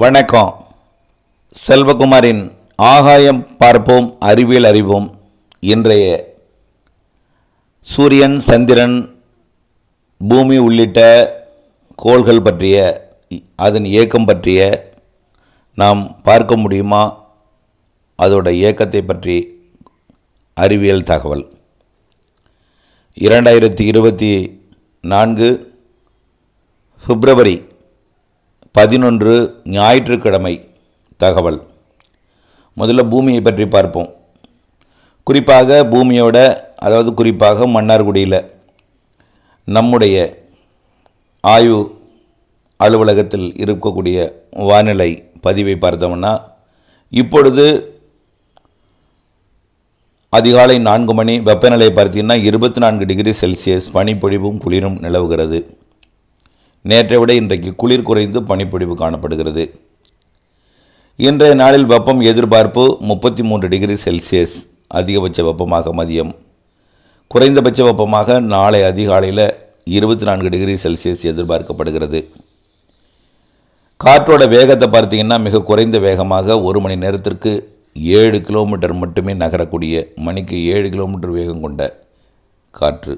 வணக்கம். செல்வகுமாரின் ஆகாயம் பார்ப்போம் அறிவியல் அறிவோம். இன்றைய சூரியன் சந்திரன் பூமி உள்ளிட்ட கோள்கள் பற்றிய அதன் இயக்கம் பற்றிய நாம் பார்க்க முடியுமா? அதோட இயக்கத்தை பற்றி அறிவியல் தகவல். இரண்டாயிரத்தி இருபத்தி நான்கு பிப்ரவரி பதினொன்று ஞாயிற்றுக்கிழமை தகவல். முதல்ல பூமியை பற்றி பார்ப்போம். குறிப்பாக பூமியோட அதாவது குறிப்பாக மன்னார்குடியில் நம்முடைய ஆயு அலுவலகத்தில் இருக்கக்கூடிய வானிலை பதிவை பார்த்தோம்னா இப்பொழுது அதிகாலை நான்கு மணி வெப்பநிலை பார்த்தீங்கன்னா இருபத்தி நான்கு டிகிரி செல்சியஸ் பனிப்பொழிவும் குளிரும் நிலவுகிறது. நேற்றை விட இன்றைக்கு குளிர் குறைந்து பனிப்பொழிவு காணப்படுகிறது. இன்றைய நாளில் வெப்பம் எதிர்பார்ப்பு முப்பத்தி மூன்று டிகிரி செல்சியஸ். அதிகபட்ச வெப்பமாக மதியம். குறைந்தபட்ச வெப்பமாக நாளை அதிகாலையில் இருபத்தி நான்கு டிகிரி செல்சியஸ் எதிர்பார்க்கப்படுகிறது. காற்றோட வேகத்தை பார்த்தீங்கன்னா மிக குறைந்த வேகமாக ஒரு மணி நேரத்திற்கு ஏழு கிலோமீட்டர் மட்டுமே நகரக்கூடிய மணிக்கு ஏழு கிலோமீட்டர் வேகம் கொண்ட காற்று.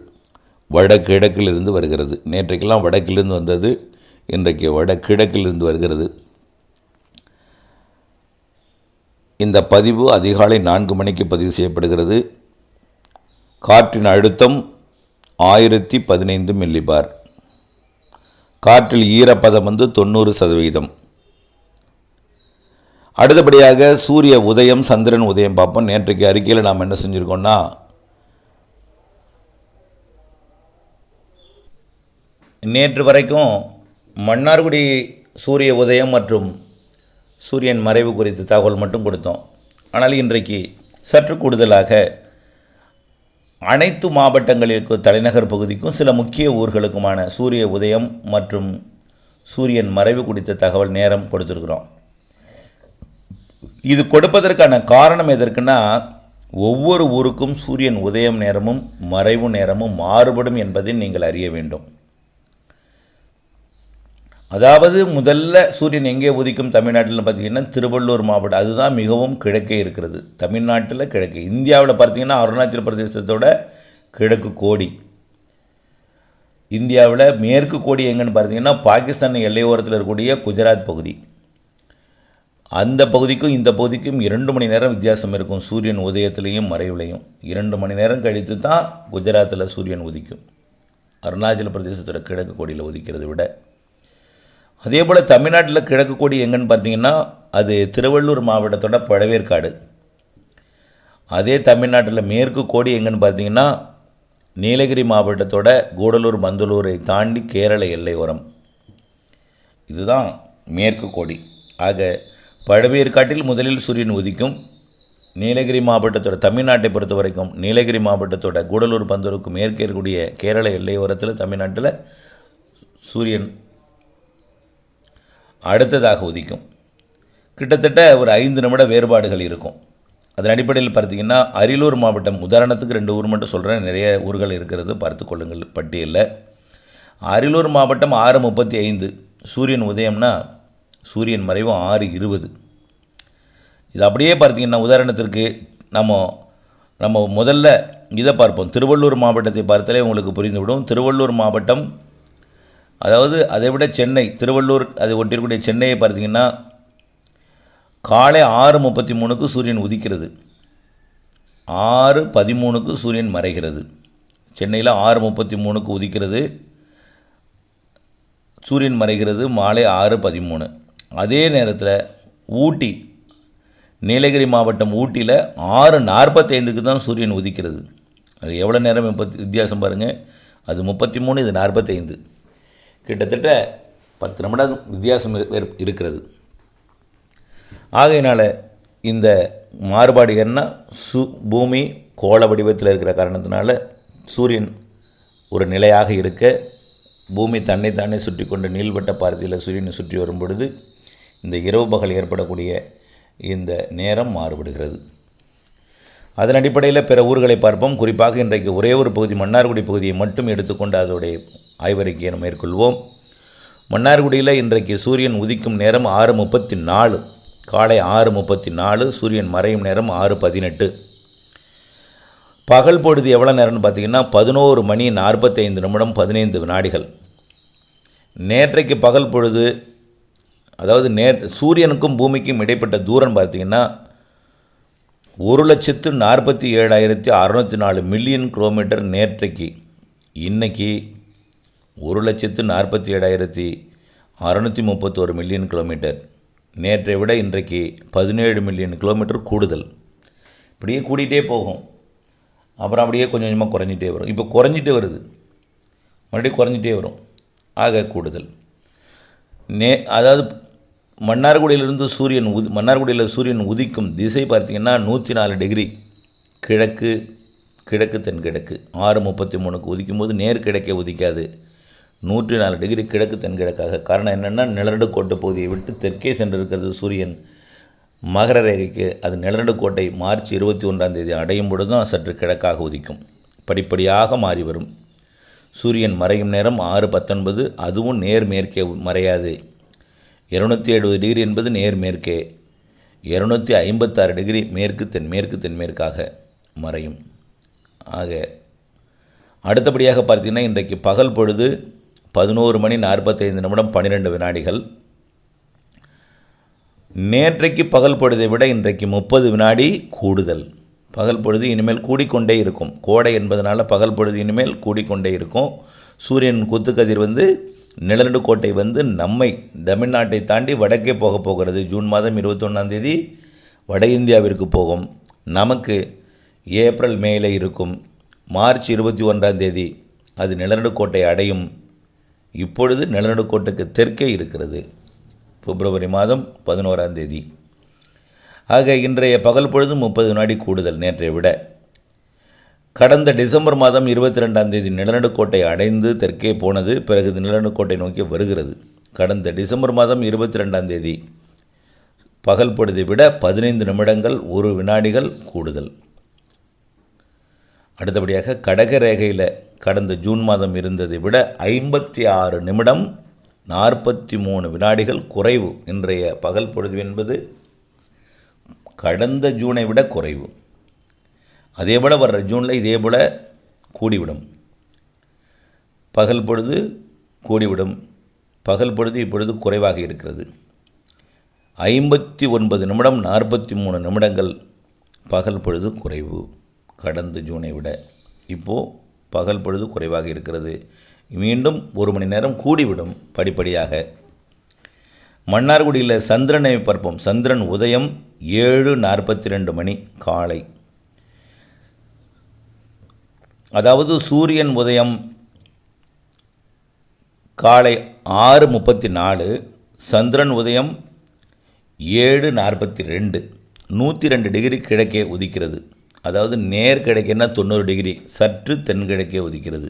வடகிழக்கிலிருந்து வருகிறது. நேற்றைக்கெல்லாம் வடக்கிலிருந்து வந்தது இன்றைக்கு வடகிழக்கிலிருந்து வருகிறது. இந்த பதிவு அதிகாலை நான்கு மணிக்கு பதிவு செய்யப்படுகிறது. காற்றின் அழுத்தம் ஆயிரத்தி பதினைந்து மில்லிபார் காற்றில் ஈரப்பதம் வந்து தொண்ணூறு சதவீதம். அடுத்தபடியாக சூரிய உதயம் சந்திரன் உதயம் பார்ப்போம். நேற்றைக்கு அறிக்கையில் நாம் என்ன செஞ்சுருக்கோம்னா நேற்று வரைக்கும் மன்னார்குடி சூரிய உதயம் மற்றும் சூரியன் மறைவு குறித்த தகவல் மட்டும் கொடுத்தோம். ஆனால் இன்றைக்கு சற்று கூடுதலாக அனைத்து மாவட்டங்களுக்கும் தலைநகர் பகுதிக்கும் சில முக்கிய ஊர்களுக்குமான சூரிய உதயம் மற்றும் சூரியன் மறைவு குறித்த தகவல் நேரம் கொடுத்துருக்குறோம். இது கொடுப்பதற்கான காரணம் எதற்குன்னா ஒவ்வொரு ஊருக்கும் சூரியன் உதயம் நேரமும் மறைவு நேரமும் மாறுபடும் என்பதை நீங்கள் அறிய வேண்டும். அதாவது முதல்ல சூரியன் எங்கே உதிக்கும் தமிழ்நாட்டில் பார்த்தீங்கன்னா திருவள்ளூர் மாவட்டம். அதுதான் மிகவும் கிழக்கே இருக்கிறது. தமிழ்நாட்டில் கிழக்கு. இந்தியாவில் பார்த்தீங்கன்னா அருணாச்சல பிரதேசத்தோட கிழக்கு கோடி. இந்தியாவில் மேற்கு கோடி எங்கன்னு பார்த்தீங்கன்னா பாகிஸ்தான் எல்லையோரத்தில் இருக்கக்கூடிய குஜராத் பகுதி. அந்த பகுதிக்கும் இந்த பகுதிக்கும் இரண்டு மணி நேரம் வித்தியாசம் இருக்கும். சூரியன் உதயத்துலேயும் மறைவுலையும். இரண்டு மணி நேரம் கழித்து தான் குஜராத்தில் சூரியன் உதிக்கும். அருணாச்சல பிரதேசத்தோட கிழக்கு கோடியில் உதிக்கிறத விட. அதே போல் தமிழ்நாட்டில் கிழக்கு கோடி எங்கன்னு பார்த்தீங்கன்னா அது திருவள்ளூர் மாவட்டத்தோட பழவேற்காடு. அதே தமிழ்நாட்டில் மேற்கு கோடி எங்கன்னு பார்த்தீங்கன்னா நீலகிரி மாவட்டத்தோட கூடலூர் மந்தலூரை தாண்டி கேரள எல்லை உரம் இதுதான் மேற்கு கோடி. ஆக பழவேற்காட்டில் முதலில் சூரியன் உதிக்கும். நீலகிரி மாவட்டத்தோட தமிழ்நாட்டை பொறுத்த வரைக்கும் நீலகிரி மாவட்டத்தோட கூடலூர் பந்தூருக்கு மேற்கே இருக்கக்கூடிய கேரள எல்லையோரத்தில் தமிழ்நாட்டில் சூரியன் அடுத்ததாக உதிக்கும். கிட்டத்தட்ட ஒரு ஐந்து நிமிட வேறுபாடுகள் இருக்கும். அதன் அடிப்படையில் பார்த்தீங்கன்னா அரியலூர் மாவட்டம் உதாரணத்துக்கு ரெண்டு ஊர் மட்டும் சொல்கிறேன் நிறைய ஊர்கள் இருக்கிறது பார்த்து கொள்ளுங்கள் பட்டியலில். அரியலூர் மாவட்டம் ஆறு முப்பத்தி ஐந்து சூரியன் உதயம்னா சூரியன் மறைவு ஆறு இருபது. இது அப்படியே பார்த்தீங்கன்னா உதாரணத்திற்கு நம்ம நம்ம முதல்ல இதை பார்ப்போம். திருவள்ளூர் மாவட்டத்தை பார்த்தாலே உங்களுக்கு புரிந்துவிடும். திருவள்ளூர் மாவட்டம் அதாவது அதை விட சென்னை திருவள்ளூர் அதை ஒட்டியிருக்கக்கூடிய சென்னையை பார்த்தீங்கன்னா காலை ஆறு முப்பத்தி மூணுக்கு சூரியன் உதிக்கிறது. ஆறு பதிமூணுக்கு சூரியன் மறைகிறது. சென்னையில் ஆறு முப்பத்தி மூணுக்கு உதிக்கிறது. சூரியன் மறைகிறது மாலை ஆறு பதிமூணு. அதே நேரத்தில் ஊட்டி நீலகிரி மாவட்டம் ஊட்டியில் ஆறு நாற்பத்தைந்துக்கு தான் சூரியன் உதிக்கிறது. அது எவ்வளோ நேரம் இப்போ வித்தியாசம் பாருங்கள் அது முப்பத்தி மூணு இது நாற்பத்தைந்து. கிட்டத்தட்ட பத்து நிமிடம் வித்தியாசம் இருக்கிறது. ஆகையினால் இந்த மாறுபாடு என்ன? சு பூமி கோள வடிவத்தில் இருக்கிற காரணத்தினால சூரியன் ஒரு நிலையாக இருக்க பூமி தன்னைத்தானே சுற்றி கொண்டு நீள்வட்ட பாரதியில் சூரியனை சுற்றி வரும் பொழுது இந்த இரவு பகல் ஏற்படக்கூடிய இந்த நேரம் மாறுபடுகிறது. அதன் அடிப்படையில் பிற ஊர்களை பார்ப்போம். குறிப்பாக இன்றைக்கு ஒரே ஒரு பகுதி மன்னார்குடி பகுதியை மட்டும் எடுத்துக்கொண்டு அதோடைய ஆய்வறிக்கையை மேற்கொள்வோம். மன்னார்குடியில் இன்றைக்கு சூரியன் உதிக்கும் நேரம் ஆறு முப்பத்தி நாலு. காலை ஆறு முப்பத்தி நாலு சூரியன் மறையும் நேரம் ஆறு பதினெட்டு. பகல் பொழுது எவ்வளோ நேரம்னு பார்த்தீங்கன்னா பதினோரு மணி நாற்பத்தைந்து நிமிடம் பதினைந்து வினாடிகள். நேற்றைக்கு பகல் பொழுது அதாவது நே சூரியனுக்கும் பூமிக்கும் இடைப்பட்ட தூரம் பார்த்தீங்கன்னா ஒரு லட்சத்து நாற்பத்தி ஏழாயிரத்தி அறநூற்றி நாலு மில்லியன் கிலோமீட்டர் நேற்றைக்கு இன்னைக்கு ஒரு லட்சத்து நாற்பத்தி ஏழாயிரத்தி அறநூற்றி முப்பத்தோரு மில்லியன் கிலோமீட்டர். நேற்றை விட இன்றைக்கு பதினேழு மில்லியன் கிலோமீட்டர் கூடுதல். இப்படியே கூடிகிட்டே போகும். அப்புறம் அப்படியே கொஞ்சம் கொஞ்சமாக குறைஞ்சிட்டே வரும். இப்போ குறைஞ்சிட்டே வருது. மறுபடியும் குறைஞ்சிட்டே வரும். ஆக கூடுதல். நே அதாவது மன்னார்குடியிலிருந்து சூரியன் உதி மன்னார்குடியில் சூரியன் உதிக்கும் திசை பார்த்திங்கன்னா நூற்றி நாலு டிகிரி. கிழக்கு கிழக்கு தென்கிழக்கு. ஆறு முப்பத்தி மூணுக்கு உதிக்கும் போது நேர் கிழக்கே உதிக்காது. நூற்றி நாலு டிகிரி கிழக்கு தென்கிழக்காக. காரணம் என்னென்னா நிலநடுக்கோட்டை பகுதியை விட்டு தெற்கே சென்றிருக்கிறது சூரியன். மகர ரேகைக்கு அது நிலநடுக்கோட்டை மார்ச் இருபத்தி ஒன்றாம் தேதி அடையும் பொழுது தான் சற்று கிழக்காக உதிக்கும். படிப்படியாக மாறி வரும். சூரியன் மறையும் நேரம் ஆறு பத்தொன்பது. அதுவும் நேர் மேற்கே மறையாது. இருநூற்றி எழுபது டிகிரி என்பது நேர் மேற்கே இருநூற்றி ஐம்பத்தாறு டிகிரி மேற்கு தென்மேற்கு தென்மேற்காக மறையும். ஆக அடுத்தபடியாக பார்த்தீங்கன்னா இன்றைக்கு பகல் பொழுது பதினோரு மணி நாற்பத்தைந்து நிமிடம் பன்னிரெண்டு வினாடிகள். நேற்றைக்கு பகல் பொழுதை விட இன்றைக்கு முப்பது வினாடி கூடுதல். பகல் பொழுது இனிமேல் கூடிக்கொண்டே இருக்கும். கோடை என்பதனால் பகல் பொழுது இனிமேல் கூடிக்கொண்டே இருக்கும். சூரியன் குத்துக்கதிர் வந்து நிலநடுக்கோட்டை வந்து நம்மை தமிழ்நாட்டை தாண்டி வடக்கே போக போகிறது. ஜூன் மாதம் இருபத்தொன்னாம் தேதி வட இந்தியாவிற்கு போகும். நமக்கு ஏப்ரல் மேலே இருக்கும். மார்ச் இருபத்தி ஒன்றாம் தேதி அது நிலநடுக்கோட்டை அடையும். இப்பொழுது நிலநடுக்கோட்டுக்கு தெற்கே இருக்கிறது. பிப்ரவரி மாதம் பதினோராம் தேதி. ஆக இன்றைய பகல் பொழுது முப்பது வினாடி கூடுதல் நேற்றை விட கடந்த டிசம்பர் மாதம் இருபத்தி ரெண்டாம் தேதி நிலநடுக்கோட்டை அடைந்து தெற்கே போனது பிறகு நிலநடுக்கோட்டை நோக்கி வருகிறது. கடந்த டிசம்பர் மாதம் இருபத்தி ரெண்டாம் தேதி பகல் பொழுதை விட பதினைந்து நிமிடங்கள் ஒரு வினாடிகள் கூடுதல். அடுத்தபடியாக கடக ரேகையில் கடந்த ஜூன் மாதம் இருந்ததை விட ஐம்பத்தி ஆறு நிமிடம் நாற்பத்தி மூணு வினாடிகள் குறைவு. இன்றைய பகல் பொழுது என்பது கடந்த ஜூனை விட குறைவு. அதே போல் வர்ற ஜூனில் இதே போல் கூடிவிடும். பகல் பொழுது கூடிவிடும். பகல் பொழுது இப்பொழுது குறைவாக இருக்கிறது. ஐம்பத்தி ஒன்பது நிமிடம் நாற்பத்தி மூணு நிமிடங்கள் பகல் பொழுது குறைவு. கடந்த ஜூனை விட இப்போது பகல் பொழுது குறைவாக இருக்கிறது. மீண்டும் ஒரு மணி நேரம் கூடிவிடும் படிப்படியாக. மன்னார்குடியில் சந்திரனை பார்ப்போம். சந்திரன் உதயம் ஏழு நாற்பத்தி ரெண்டு மணி காலை. அதாவது சூரியன் உதயம் காலை ஆறு முப்பத்தி நாலு சந்திரன் உதயம் ஏழு நாற்பத்தி ரெண்டு நூற்றி ரெண்டு டிகிரி கிழக்கே உதிக்கிறது. அதாவது நேர் கிழக்கேன்னா தொண்ணூறு டிகிரி சற்று தென்கிழக்கே உதிக்கிறது.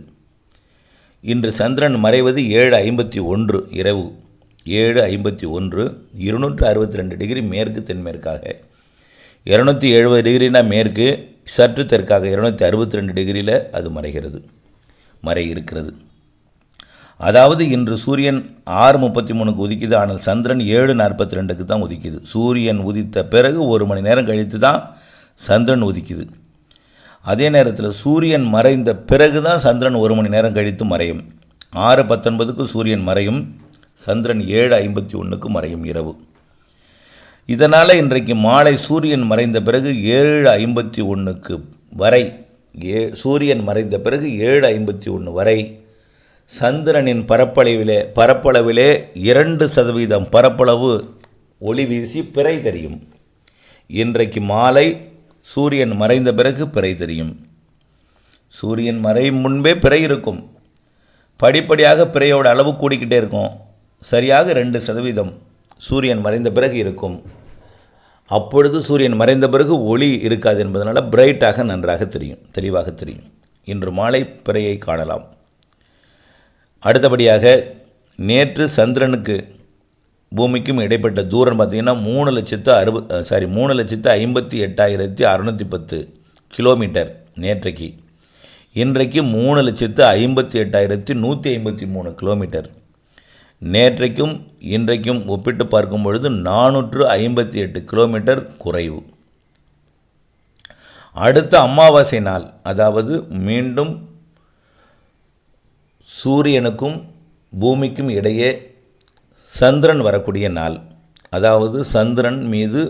இன்று சந்திரன் மறைவது ஏழு ஐம்பத்தி ஒன்று இரவு. ஏழு ஐம்பத்தி ஒன்று இருநூற்று அறுபத்தி ரெண்டு டிகிரி மேற்கு தென்மேற்காக. இரநூத்தி எழுபது டிகிரினா மேற்கு சற்று தெற்காக இருநூற்றி அறுபத்தி ரெண்டு டிகிரியில் அது மறைகிறது. மறை இருக்கிறது. அதாவது இன்று சூரியன் ஆறு முப்பத்தி மூணுக்கு உதிக்குது ஆனால் சந்திரன் ஏழு நாற்பத்தி ரெண்டுக்கு தான் உதிக்குது. சூரியன் உதித்த பிறகு ஒரு மணி நேரம் கழித்து தான் சந்திரன் உதிக்குது. அதே நேரத்தில் சூரியன் மறைந்த பிறகு தான் சந்திரன் ஒரு மணி நேரம் கழித்து மறையும். ஆறு பத்தொன்பதுக்கு சூரியன் மறையும் சந்திரன் ஏழு ஐம்பத்தி ஒன்றுக்கு மறையும் இரவு. இதனால் இன்றைக்கு மாலை சூரியன் மறைந்த பிறகு ஏழு ஐம்பத்தி ஒன்றுக்கு வரை ஏ சூரியன் மறைந்த பிறகு ஏழு ஐம்பத்தி ஒன்று வரை சந்திரனின் பரப்பளவிலே பரப்பளவிலே இரண்டு சதவீதம் பரப்பளவு ஒளி வீசி பிறை தெரியும். இன்றைக்கு மாலை சூரியன் மறைந்த பிறகு பிறை தெரியும். சூரியன் மறையும் முன்பே பிறை இருக்கும். படிப்படியாக பிறையோட அளவு கூடிக்கிட்டே இருக்கும். சரியாக ரெண்டு சதவீதம். சூரியன் மறைந்த பிறகு இருக்கும். அப்பொழுது சூரியன் மறைந்த பிறகு ஒளி இருக்காது என்பதனால் பிரைட்டாக நன்றாக தெரியும் தெளிவாக தெரியும். இன்று மாலை பிறையை காணலாம். அடுத்தபடியாக நேற்று சந்திரனுக்கு பூமிக்கும் இடைப்பட்ட தூரம் பார்த்திங்கன்னா மூணு லட்சத்து அறுபது சாரி மூணு லட்சத்து ஐம்பத்தி எட்டாயிரத்தி அறநூற்றி பத்து கிலோமீட்டர் நேற்றைக்கு. இன்றைக்கு மூணு லட்சத்து ஐம்பத்தி எட்டாயிரத்தி நூற்றி ஐம்பத்தி மூணு கிலோமீட்டர். நேற்றைக்கும் இன்றைக்கும் ஒப்பிட்டு பார்க்கும் பொழுது நானூற்று ஐம்பத்தி எட்டு கிலோமீட்டர் குறைவு. அடுத்த அமாவாசை நாள் அதாவது மீண்டும் சூரியனுக்கும் பூமிக்கும் இடையே சந்திரன் வரக்கூடிய நாள். அதாவது சந்திரன் மீது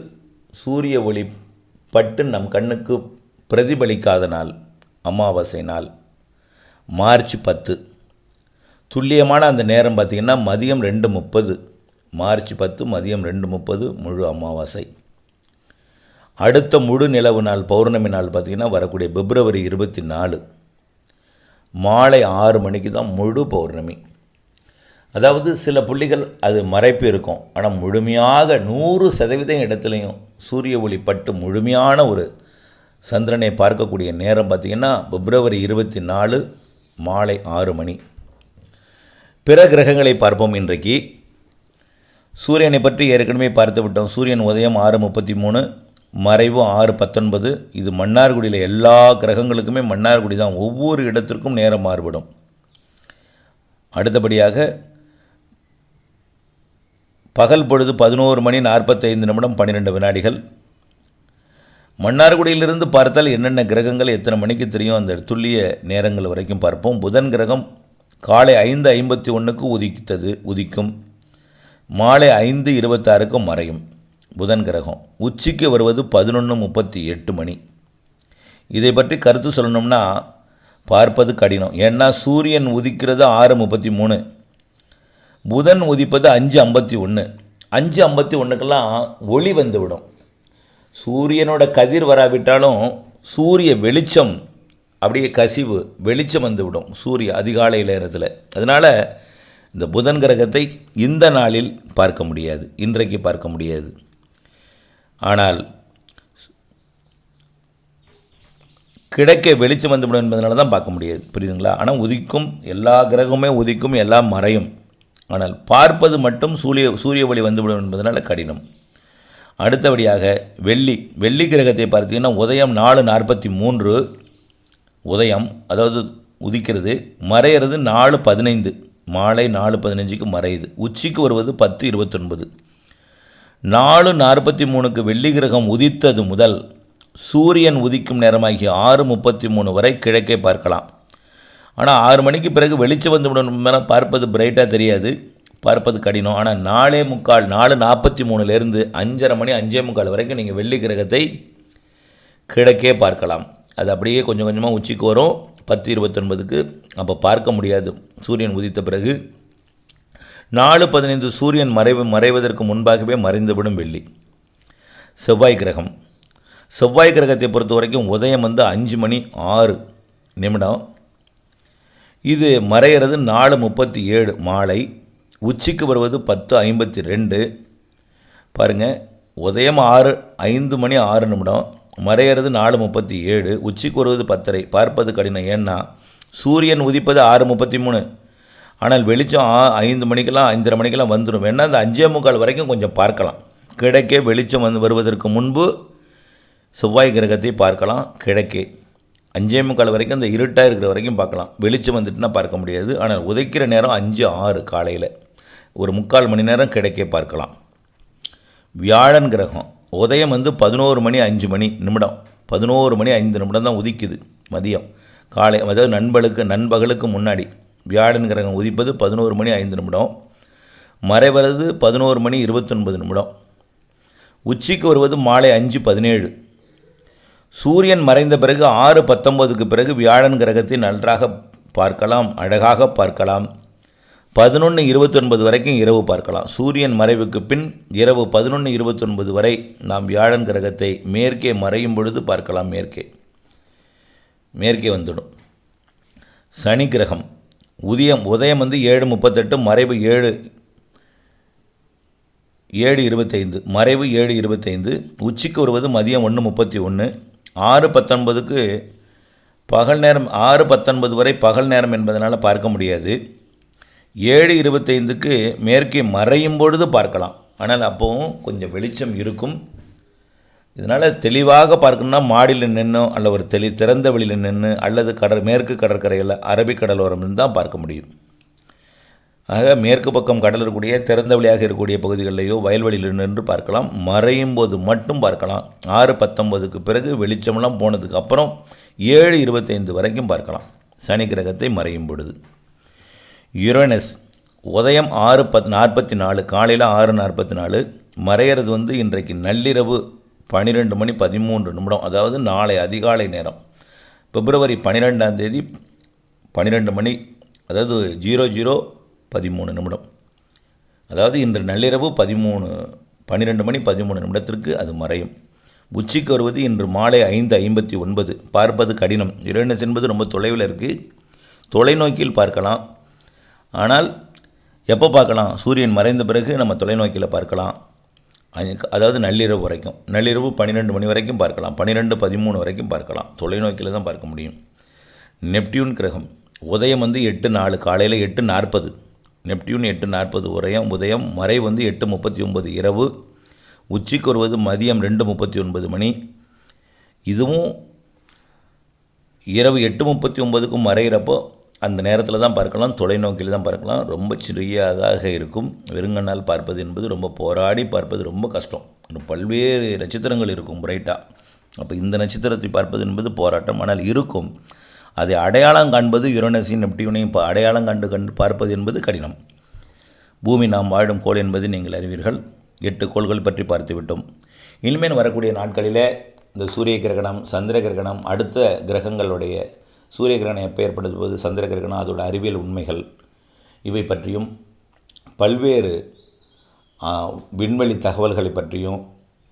சூரிய ஒளி பட்டு நம் கண்ணுக்கு பிரதிபலிக்காத நாள் அமாவாசை நாள் மார்ச் பத்து. துல்லியமான அந்த நேரம் பார்த்திங்கன்னா மதியம் ரெண்டு முப்பது மார்ச் பத்து மதியம் ரெண்டு முப்பது முழு அமாவாசை. அடுத்த முழு நிலவு நாள் பௌர்ணமி நாள் பார்த்திங்கன்னா வரக்கூடிய பிப்ரவரி இருபத்தி நாலு. மாலை ஆறு மணிக்கு தான் முழு பௌர்ணமி. அதாவது சில புள்ளிகள் அது மறைப்பு இருக்கும். ஆனால் முழுமையாக நூறு சதவீதம் இடத்துலையும் சூரிய ஒளி பட்டு முழுமையான ஒரு சந்திரனை பார்க்கக்கூடிய நேரம் பார்த்திங்கன்னா பிப்ரவரி இருபத்தி நாலு மாலை ஆறு மணி. பிற கிரகங்களை பார்ப்போம் இன்றைக்கு. சூரியனை பற்றி ஏற்கனவே பார்த்து விட்டோம் சூரியன் உதயம் ஆறு முப்பத்தி மூணு மறைவு ஆறு பத்தொன்பது. இது மன்னார்குடியில் எல்லா கிரகங்களுக்குமே மன்னார்குடி தான். ஒவ்வொரு இடத்திற்கும் நேரம் மாறுபடும். அடுத்தபடியாக பகல் பொழுது பதினோரு மணி நாற்பத்தைந்து நிமிடம் பன்னிரெண்டு வினாடிகள். மன்னார்குடியிலிருந்து பார்த்தால் என்னென்ன கிரகங்கள் எத்தனை மணிக்கு தெரியும்? அந்த துல்லிய நேரங்கள் வரைக்கும் பார்ப்போம். புதன் கிரகம் காலை ஐந்து ஐம்பத்தி ஒன்றுக்கு உதித்தது உதிக்கும். மாலை ஐந்து இருபத்தாறுக்கும் மறையும். புதன் கிரகம். உச்சிக்கு வருவது பதினொன்று முப்பத்தி எட்டு மணி. இதை பற்றி கருத்து சொல்லணும்னா பார்ப்பது கடினம். ஏன்னா சூரியன் உதிக்கிறது ஆறு முப்பத்தி மூணு. புதன் உதிப்பது அஞ்சு ஐம்பத்தி ஒன்று அஞ்சு ஐம்பத்தி ஒன்றுக்கெல்லாம் ஒளி வந்து விடும் சூரியனோட கதிர் வராவிட்டாலும் சூரிய வெளிச்சம் அப்படியே கசிவு வெளிச்சம் வந்துவிடும் சூரிய அதிகாலை நேரத்தில். அதனால் இந்த புதன் கிரகத்தை இந்த நாளில் பார்க்க முடியாது இன்றைக்கு பார்க்க முடியாது. ஆனால் கிடைக்க வெளிச்சம் வந்துவிடும் என்பதனால தான் பார்க்க முடியாது புரியுதுங்களா? ஆனால் உதிக்கும் எல்லா கிரகமுமே உதிக்கும் எல்லாம் மறையும். ஆனால் பார்ப்பது மட்டும் சூரிய சூரிய ஒளி வந்துவிடும் என்பதனால கடினம். அடுத்தபடியாக வெள்ளி வெள்ளி கிரகத்தை பார்த்தீங்கன்னா உதயம் நாலு நாற்பத்தி மூன்று உதயம் அதாவது உதிக்கிறது மறையிறது நாலு பதினைந்து. மாலை நாலு பதினஞ்சுக்கு மறையுது. உச்சிக்கு வருவது பத்து இருபத்தொன்பது. நாலு நாற்பத்தி மூணுக்கு வெள்ளி கிரகம் உதித்தது முதல் சூரியன் உதிக்கும் நேரமாகிய ஆறு முப்பத்தி மூணு வரை கிழக்கே பார்க்கலாம். ஆனால் ஆறு மணிக்கு பிறகு வெளிச்சம் வந்து மேலே பார்ப்பது பிரைட்டாக தெரியாது. பார்ப்பது கடினம். ஆனால் நாலே முக்கால் நாலு நாற்பத்தி மூணுலேருந்து அஞ்சரை மணி அஞ்சே முக்கால் வரைக்கும் நீங்கள் வெள்ளி கிரகத்தை கிழக்கே பார்க்கலாம். அது அப்படியே கொஞ்சம் கொஞ்சமாக உச்சிக்கு வரும். பத்து இருபத்தொன்பதுக்கு அப்போ பார்க்க முடியாது. சூரியன் உதித்த பிறகு நாலு பதினைந்து சூரியன் மறைவு மறைவதற்கு முன்பாகவே மறைந்துவிடும் வெள்ளி. செவ்வாய் கிரகம். செவ்வாய் கிரகத்தை பொறுத்த வரைக்கும் உதயம் வந்து அஞ்சு மணி ஆறு நிமிடம். இது மறையிறது நாலு முப்பத்தி ஏழு மாலை. உச்சிக்கு வருவது பத்து ஐம்பத்தி ரெண்டு. பாருங்கள் உதயம் ஆறு ஐந்து மணி ஆறு நிமிடம். மறையிறது நாலு முப்பத்தி ஏழு உச்சிக்கு வருவது பத்தரை. பார்ப்பது கடினம். ஏன்னா சூரியன் உதிப்பது ஆறு முப்பத்தி மூணு. ஆனால் வெளிச்சம் ஆ ஐந்து மணிக்கெல்லாம் ஐந்தரை மணிக்கெல்லாம் வந்துடும் வேணால் அந்த அஞ்சே முக்கால் வரைக்கும் கொஞ்சம் பார்க்கலாம். கிழக்கே வெளிச்சம் வந்து வருவதற்கு முன்பு செவ்வாய் கிரகத்தை பார்க்கலாம். கிழக்கே அஞ்சே முக்கால் வரைக்கும் அந்த இருட்டாக இருக்கிற வரைக்கும் பார்க்கலாம். வெளிச்சம் வந்துட்டுனா பார்க்க முடியாது. ஆனால் உதைக்கிற நேரம் அஞ்சு ஆறு காலையில். ஒரு முக்கால் மணி நேரம் கிடைக்கே பார்க்கலாம். வியாழன் கிரகம். உதயம் வந்து பதினோரு மணி அஞ்சு மணி நிமிடம். பதினோரு மணி ஐந்து நிமிடம் தான் உதிக்குது மதியம். காலை அதாவது நண்பர்களுக்கு நண்பகலுக்கு முன்னாடி. வியாழன் கிரகம் உதிப்பது பதினோரு மணி ஐந்து நிமிடம். மறைவரது பதினோரு மணி இருபத்தொன்பது நிமிடம். உச்சிக்கு வருவது மாலை அஞ்சு பதினேழு. சூரியன் மறைந்த பிறகு ஆறு பத்தொம்போதுக்கு பிறகு வியாழன் கிரகத்தை நன்றாக பார்க்கலாம் அழகாக பார்க்கலாம். பதினொன்று இருபத்தொன்பது வரைக்கும் இரவு பார்க்கலாம். சூரியன் மறைவுக்கு பின் இரவு பதினொன்று இருபத்தொன்பது வரை நாம் வியாழன் கிரகத்தை மேற்கே மறையும் பொழுது பார்க்கலாம். மேற்கே. மேற்கே வந்துடும். சனி கிரகம். உதயம் உதயம் வந்து ஏழு முப்பத்தெட்டு மறைவு ஏழு ஏழு இருபத்தைந்து மறைவு ஏழு இருபத்தைந்து உச்சிக்கு வருவது மதியம் ஒன்று முப்பத்தி ஒன்று ஆறு பத்தொன்பதுக்கு பகல் நேரம் ஆறு பத்தொன்பது வரை பகல் நேரம் என்பதனால் பார்க்க முடியாது. ஏழு இருபத்தைந்துக்கு மேற்கே மறையும் பொழுது பார்க்கலாம். ஆனால் அப்போவும் கொஞ்சம் வெளிச்சம் இருக்கும். இதனால் தெளிவாக பார்க்கணுன்னா மாடியில் நின்று அல்ல ஒரு தெளி திறந்த வெளியில் நின்று அல்லது கடற் மேற்கு கடற்கரையில் அரபிக் கடலோரம் தான் பார்க்க முடியும். ஆக மேற்கு பக்கம் கடல் இருக்கக்கூடிய திறந்த வழியாக இருக்கக்கூடிய பகுதிகளிலேயோ வயல்வெளியில் நின்று பார்க்கலாம். மறையும் போது மட்டும் பார்க்கலாம். ஆறு பத்தொம்போதுக்கு பிறகு வெளிச்சமெல்லாம் போனதுக்கு அப்புறம் ஏழு இருபத்தைந்து வரைக்கும் பார்க்கலாம். சனி கிரகத்தை மறையும் பொழுது. யுரேனஸ் உதயம் ஆறு பத் நாற்பத்தி நாலு காலையில் ஆறு நாற்பத்தி நாலு மறையிறது வந்து இன்றைக்கு நள்ளிரவு பன்னிரெண்டு மணி பதிமூன்று நிமிடம் அதாவது நாளை அதிகாலை நேரம். பிப்ரவரி பன்னிரெண்டாம் தேதி பன்னிரெண்டு மணி அதாவது ஜீரோ ஜீரோ பதிமூணு நிமிடம். அதாவது இன்று நள்ளிரவு பதிமூணு பன்னிரெண்டு மணி பதிமூணு நிமிடத்திற்கு அது மறையும். உச்சிக்கு வருவது இன்று மாலை ஐந்து ஐம்பத்தி ஒன்பது. பார்ப்பது கடினம். யுரேனஸ் என்பது ரொம்ப தொலைவில் இருக்குது தொலைநோக்கியில் பார்க்கலாம். ஆனால் எப்போ பார்க்கலாம்? சூரியன் மறைந்த பிறகு நம்ம தொலைநோக்கியில் பார்க்கலாம். அதாவது நள்ளிரவு வரைக்கும். நள்ளிரவு பன்னிரெண்டு மணி வரைக்கும் பார்க்கலாம். பன்னிரெண்டு பதிமூணு வரைக்கும் பார்க்கலாம். தொலைநோக்கியில் தான் பார்க்க முடியும். நெப்டியூன் கிரகம். உதயம் வந்து எட்டு நாலு காலையில் எட்டு நாற்பது. நெப்டியூன் எட்டு நாற்பது உதயம் உதயம் மறை வந்து எட்டு முப்பத்தி ஒன்பது இரவு. உச்சிக்கு வருவது மதியம் ரெண்டு முப்பத்தி ஒன்பது மணி. இதுவும் இரவு எட்டு முப்பத்தி ஒன்பதுக்கும் மறைகிறப்போ அந்த நேரத்தில் தான் பார்க்கலாம். தொலைநோக்கில் தான் பார்க்கலாம். ரொம்ப சிறியதாக இருக்கும். வெறுங்கண்ணால் பார்ப்பது என்பது ரொம்ப போராடி பார்ப்பது ரொம்ப கஷ்டம். இன்னும் பல்வேறு நட்சத்திரங்கள் இருக்கும் பிரைட்டாக அப்போ இந்த நட்சத்திரத்தை பார்ப்பது என்பது போராட்டம். ஆனால் இருக்கும். அதை அடையாளம் காண்பது யுரனஸின் நெப்டியூனையும் இப்போ அடையாளம் கண்டு கண்டு பார்ப்பது என்பது கடினம். பூமி நாம் வாழும் கோள் என்பதை நீங்கள் அறிவீர்கள். எட்டு கோள்கள் பற்றி பார்த்துவிட்டோம். இனிமேல் வரக்கூடிய நாட்களிலே இந்த சூரிய கிரகணம் சந்திர கிரகணம் அடுத்த கிரகங்களுடைய சூரிய கிரகணம் எப்போ ஏற்படுத்துவது சந்திர கிரகணம் அதோட அறிவியல் உண்மைகள் இவை பற்றியும் பல்வேறு விண்வெளி தகவல்களை பற்றியும்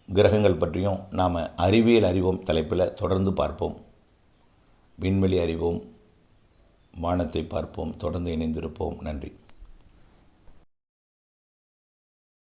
கிரகங்கள் பற்றியும் நாம் அறிவியல் அறிவோம் தலைப்பில் தொடர்ந்து பார்ப்போம். விண்வெளி அறிவோம் வானத்தை பார்ப்போம் தொடர்ந்து இணைந்திருப்போம். நன்றி.